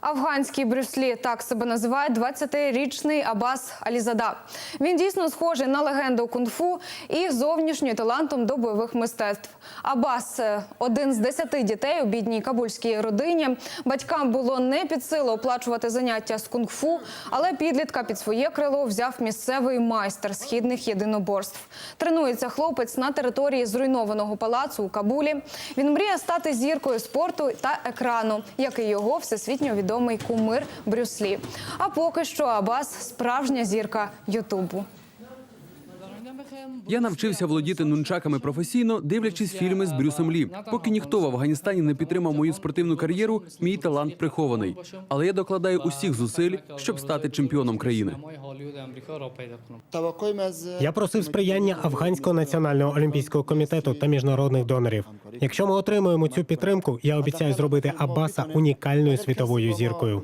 Афганський Брюслі так себе називає 20-річний Абас Алізада. Він дійсно схожий на легенду кунг-фу і зовнішньою талантом до бойових мистецтв. Абас е, один з десяти дітей у бідній кабульській родині. Батькам було не під силу оплачувати заняття з кунг-фу, але підлітка під своє крило взяв місцевий майстер східних єдиноборств. Тренується хлопець на території зруйнованого палацу у Кабулі. Він мріє стати зіркою спорту та екрану, як і його всесвітньо відомий кумир Брюслі. А поки що Абас справжня зірка Ютубу. Я навчився володіти нунчаками професійно, дивлячись фільми з Брюсом Лі. Поки ніхто в Афганістані не підтримав мою спортивну кар'єру, мій талант прихований. Але я докладаю усіх зусиль, щоб стати чемпіоном країни. Я просив сприяння Афганського національного олімпійського комітету та міжнародних донорів. Якщо ми отримуємо цю підтримку, я обіцяю зробити Аббаса унікальною світовою зіркою.